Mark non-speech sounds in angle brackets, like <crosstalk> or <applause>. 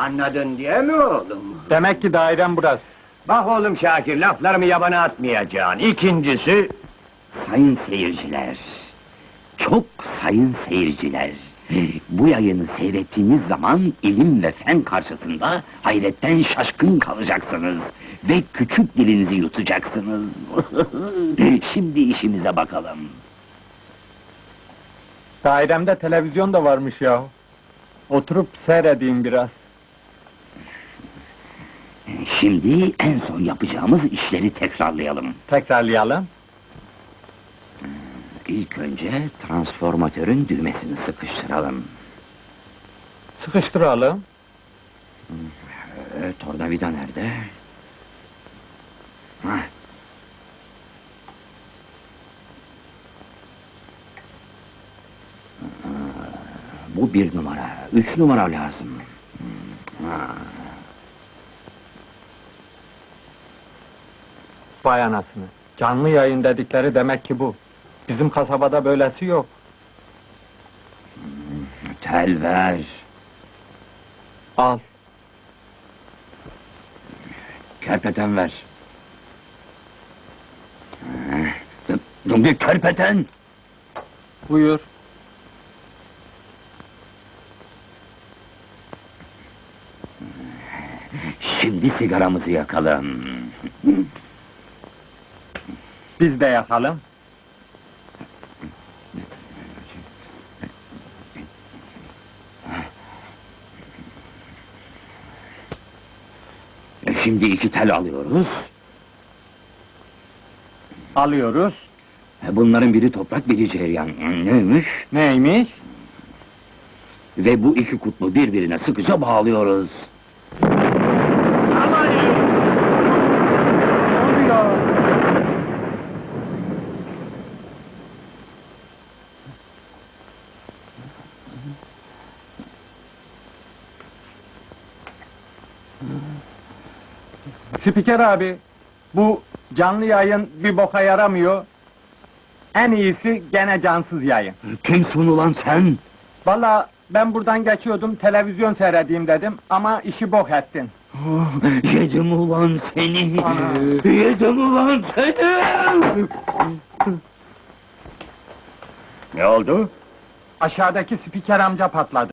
Anladın diye mi oğlum? Demek ki dairem burası. Bak oğlum Şakir, laflarımı yabana atmayacaksın. İkincisi... Sayın seyirciler, çok sayın seyirciler, bu yayını seyrettiğiniz zaman ilim ve fen karşısında hayretten şaşkın kalacaksınız ve küçük dilinizi yutacaksınız. <laughs> Şimdi işimize bakalım. Dairemde televizyon da varmış ya. Oturup seyredeyim biraz. Şimdi en son yapacağımız işleri tekrarlayalım. Tekrarlayalım. İlk önce transformatörün düğmesini sıkıştıralım. Sıkıştıralım. Ee, tornavida nerede? Hah. Aa, Bu bir numara, üç numara lazım. Hmm, ha. Vay anasını. Canlı yayın dedikleri demek ki bu. Bizim kasabada böylesi yok. Tel ver, Al. kerpeten ver. Bir kerpeten! Buyur. Şimdi sigaramızı yakalım. Biz de yakalım. E, Şimdi iki tel alıyoruz. Alıyoruz. Bunların biri toprak, biri cereyan. Neymiş? Neymiş? Ve bu iki kutbu birbirine sıkıca bağlıyoruz. Spiker abi, bu canlı yayın bir boka yaramıyor. En iyisi gene cansız yayın. Kimsin ulan sen? Valla ben buradan geçiyordum, televizyon seyredeyim dedim ama işi bok ettin. Oh, yedim ulan seni! Ana. Yedim ulan seni! Ne oldu? Aşağıdaki spiker amca patladı.